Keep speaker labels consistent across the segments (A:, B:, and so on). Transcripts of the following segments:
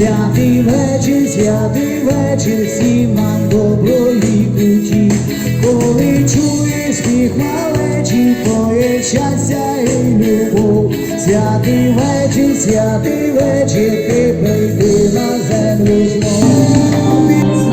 A: Святий вечір, святий вечір, всім нам доброї путі, коли чуєш сміх малечі, то щастя і любов, святий вечір, святий вечір, ти прийди на землю знов.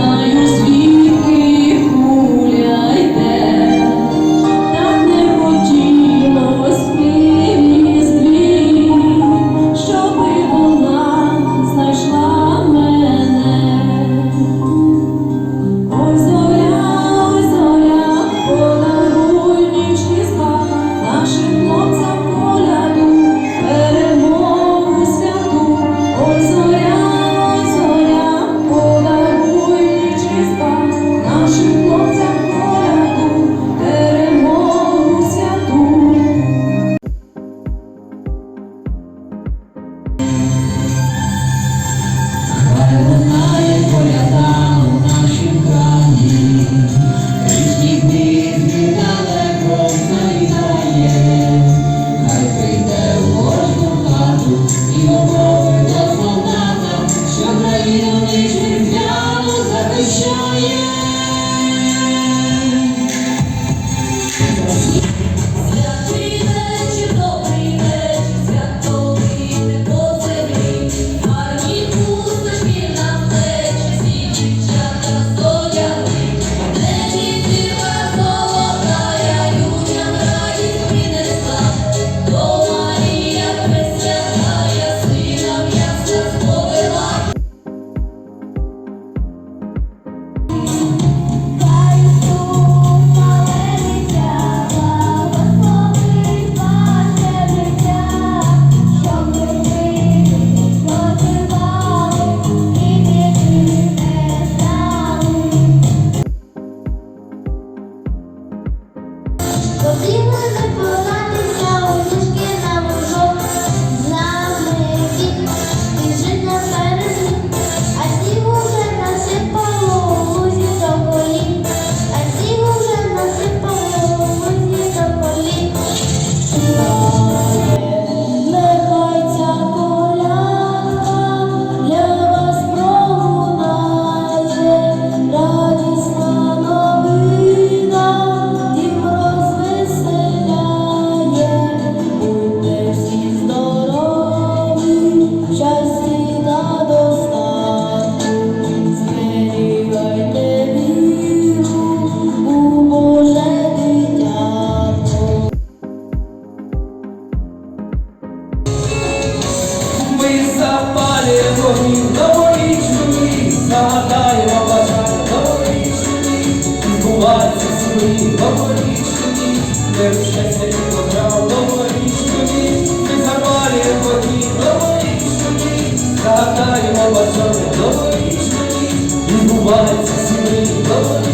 B: нагадаємо бажання горішні, збуваються свої горішні, не рушайся і пограв горішні, не запалює воді горішні, нагадаємо бажання горішні, збуваються свої
C: горішні.